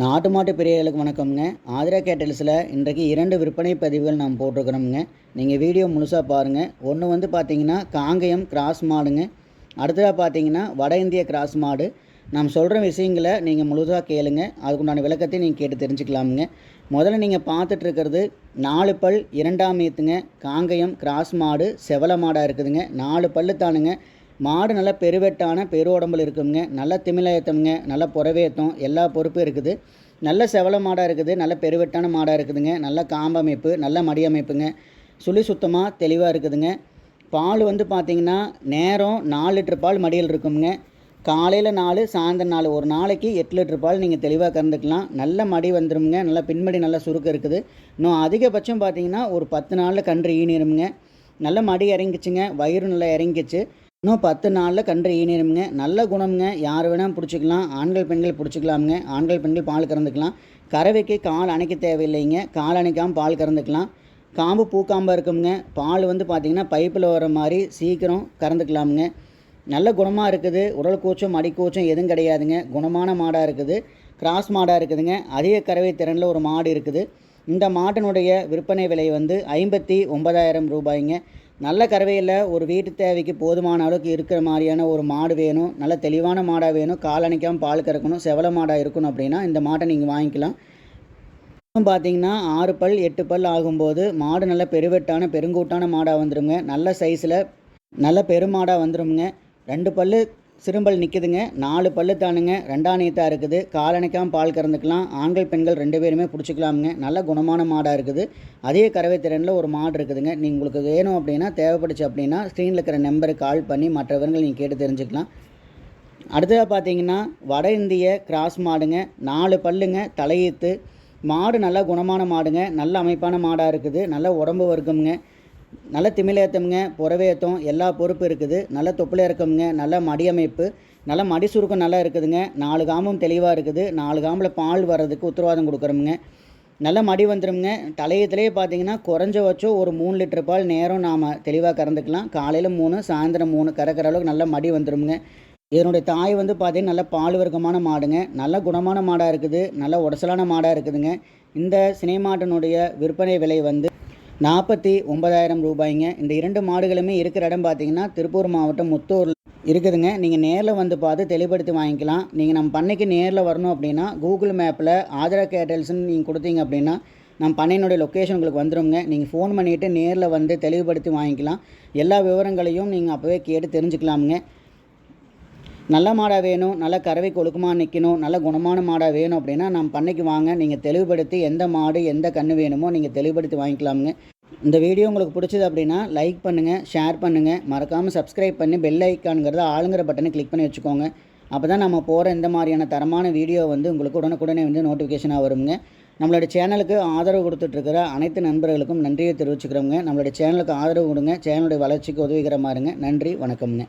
நாட்டு மாட்டு பிரியர்களுக்கு வணக்கம்ங்க. ஆதிரா கேட்டல்ஸில் இன்றைக்கு இரண்டு விற்பனை பதிவுகள் நாம் போட்டிருக்கிறோம்ங்க. நீங்கள் வீடியோ முழுசாக பாருங்கள் ஒன்று வந்து பார்த்தீங்கன்னா காங்கயம் கிராஸ் மாடுங்க. அடுத்ததாக பார்த்தீங்கன்னா வட இந்திய கிராஸ் மாடு. நாம் சொல்கிற விஷயங்களை நீங்கள் முழுசாக கேளுங்க. அதுக்குண்டான விளக்கத்தை நீங்கள் கேட்டு தெரிஞ்சுக்கலாமுங்க. முதல்ல நீங்கள் பார்த்துட்ருக்கிறது நாலு பல் இரண்டாம் ஏத்துங்க. காங்கயம் கிராஸ் மாடு செவல மாடாக இருக்குதுங்க. நாலு பல்லு தானுங்க. மாடு நல்ல பெருவெட்டான பெரு உடம்புல இருக்குங்க நல்ல திமிழயத்தம்ங்க நல்ல புறவேத்தம் எல்லா பொறுப்பும் இருக்குது. நல்ல செவல மாடாக இருக்குது நல்ல பெருவெட்டான மாடாக இருக்குதுங்க. நல்ல காம்பமைப்பு நல்ல மடி அமைப்புங்க. சுழி சுத்தமாக தெளிவாக இருக்குதுங்க. பால் வந்து பார்த்திங்கன்னா நேரம் நாலு லிட்டர் பால் மடியில் இருக்குங்க காலையில் நாலு சாயந்தரம் நாலு. ஒரு நாளைக்கு எட்டு லிட்டர் பால் நீங்கள் தெளிவாக கறந்துக்கலாம். நல்ல மடி வந்துடும்ங்க நல்ல பின்மடி நல்ல சுருக்கம் இருக்குது. இன்னும் அதிகபட்சம் பார்த்தீங்கன்னா ஒரு பத்து நாளில் கன்று ஈனிருமுங்க. நல்ல மடி இறங்கிச்சுங்க. வயிறு நல்லா இறங்கிச்சு. இன்னும் பத்து நாளில் கன்று ஈனிருமுங்க நல்ல குணம்ங்க. யார் வேணால் பிடிச்சிக்கலாம். ஆண்கள் பெண்கள் பிடிச்சிக்கலாமுங்க. ஆண்கள் பெண்கள் பால் கறந்துக்கலாம். கறவைக்கு கால் அணைக்க தேவையில்லைங்க. கால் அணைக்காமல் பால் கறந்துக்கலாம். காம்பு பூக்காம்பாக இருக்குங்க பால் வந்து பார்த்திங்கன்னா பைப்பில் வர மாதிரி சீக்கிரம் கறந்துக்கலாமுங்க. நல்ல குணமாக இருக்குது. உடல் கூச்சம் மடிக்கூச்சம் எதுவும் கிடையாதுங்க. குணமான மாடாக இருக்குது. கிராஸ் மாடாக இருக்குதுங்க. அதிக கறவை திறனில் ஒரு மாடு இருக்குது. இந்த மாட்டினுடைய விற்பனை விலை வந்து ஐம்பத்தி ஒன்பதாயிரம் ரூபாய்ங்க. நல்ல கறவையில் ஒரு வீட்டு தேவைக்கு போதுமான அளவுக்கு இருக்கிற மாதிரியான ஒரு மாடு வேணும். நல்ல தெளிவான மாடாக வேணும். கால் அணைக்காமல் பால் கறக்கணும். செவல மாடாக இருக்கணும் அப்படின்னா இந்த மாட்டை நீங்கள் வாங்கிக்கலாம். பார்த்தீங்கன்னா ஆறு பல் எட்டு பல் ஆகும்போது மாடு நல்ல பெருவெட்டான பெருங்கூட்டான மாடாக வந்துடுங்க நல்ல சைஸில் நல்ல பெருமாடாக வந்துடுங்க ரெண்டு பல் சிறும்பல் நிற்குதுங்க நாலு பல்லு தானுங்க. ரெண்டாம் நீத்தாக இருக்குது. காலணிக்காமல் பால் கறந்துக்கலாம். ஆண்கள் பெண்கள் ரெண்டு பேருமே பிடிச்சிக்கலாமுங்க. நல்ல குணமான மாடாக இருக்குது. அதே கறவை திறனில் ஒரு மாடு இருக்குதுங்க. நீங்கள் உங்களுக்கு வேணும் அப்படின்னா தேவைப்படுச்சு அப்படின்னா ஸ்க்ரீனில் இருக்கிற நம்பருக்கு கால் பண்ணி மற்றவர்கள் நீங்கள் கேட்டு தெரிஞ்சுக்கலாம். அடுத்ததாக பார்த்தீங்கன்னா வட இந்திய கிராஸ் மாடுங்க. நாலு பல்லுங்க. தலையீத்து. மாடு நல்லா குணமான மாடுங்க. நல்ல அமைப்பான மாடாக இருக்குது. நல்ல உடம்பு வர்க்கம்ங்க. நல்ல திமிலேத்தம்ங்க புறவேத்தம் எல்லா பொறுப்பு இருக்குது. நல்ல தொப்புளை இருக்கமுங்க நல்ல மடி அமைப்பு நல்ல மடி சுருக்கம் நல்லா இருக்குதுங்க. நாலு காம்பும் தெளிவாக இருக்குது. நாலு காம்பில் பால் வர்றதுக்கு உத்தரவாதம் கொடுக்குறோமுங்க. நல்ல மடி வந்துடும்ங்க தலையத்திலே பார்த்தீங்கன்னா குறைஞ்சபட்சம் ஒரு மூணு லிட்டர் பால் நேரம் நாம் தெளிவாக கறந்துக்கலாம். காலையில் மூணு சாயந்தரம் மூணு கறக்கிற அளவுக்கு நல்ல மடி வந்துடும்ங்க இதனுடைய தாய் வந்து பார்த்தீங்கன்னா நல்ல பால் வர்க்கமான மாடுங்க. நல்ல குணமான மாடாக இருக்குது. நல்ல உடசலான மாடாக இருக்குதுங்க. இந்த சினை மாட்டினுடைய விற்பனை விலை வந்து நாற்பத்தி ஒன்பதாயிரம் ரூபாய்ங்க. இந்த இரண்டு மாடுகளுமே இருக்கிற இடம் பார்த்தீங்கன்னா திருப்பூர் மாவட்டம் முத்தூரில் இருக்குதுங்க. நீங்கள் நேரில் வந்து பார்த்து தெளிவுபடுத்தி வாங்கிக்கலாம். நீங்கள் நம்ம பண்ணைக்கு நேரில் வரணும் அப்படின்னா கூகுள் மேப்பில் ஆதரா கேட்டல்ஸ்னு நீங்கள் கொடுத்தீங்க அப்படின்னா நம்ம பண்ணையினுடைய லொக்கேஷன் உங்களுக்கு வந்துடுங்க நீங்கள் ஃபோன் பண்ணிவிட்டு நேரில் வந்து தெளிவுபடுத்தி வாங்கிக்கலாம். எல்லா விவரங்களையும் நீங்கள் அப்போவே கேட்டு தெரிஞ்சுக்கலாமுங்க. நல்ல மாடாக வேணும் நல்ல கறவை கொழுக்கமாக நிற்கணும் நல்ல குணமான மாடாக வேணும் அப்படின்னா நம்ம பண்ணைக்கு வாங்க. நீங்கள் தெளிவுபடுத்தி எந்த மாடு எந்த கன்று வேணுமோ நீங்கள் தெளிவுபடுத்தி வாங்கிக்கலாமுங்க. இந்த வீடியோ உங்களுக்கு பிடிச்சது அப்படின்னா லைக் பண்ணுங்கள் ஷேர் பண்ணுங்கள் மறக்காமல் சப்ஸ்கிரைப் பண்ணி பெல் ஐக்கானுங்கிறத ஆளுங்கிற பட்டனை கிளிக் பண்ணி வச்சுக்கோங்க. அப்போ தான் நம்ம போகிற இந்த மாதிரியான தரமான வீடியோ வந்து உங்களுக்கு உடனுக்குடனே வந்து நோட்டிஃபிகேஷனாக வருங்க. நம்மளோட சேனலுக்கு ஆதரவு கொடுத்துட்ருக்கிற அனைத்து நண்பர்களுக்கும் நன்றியை தெரிவிச்சுக்கிறோங்க. நம்மளோட சேனலுக்கு ஆதரவு கொடுங்க. சேனலுடைய வளர்ச்சிக்கு உதவிகரமாக இருங்க. நன்றி வணக்கம்ங்க.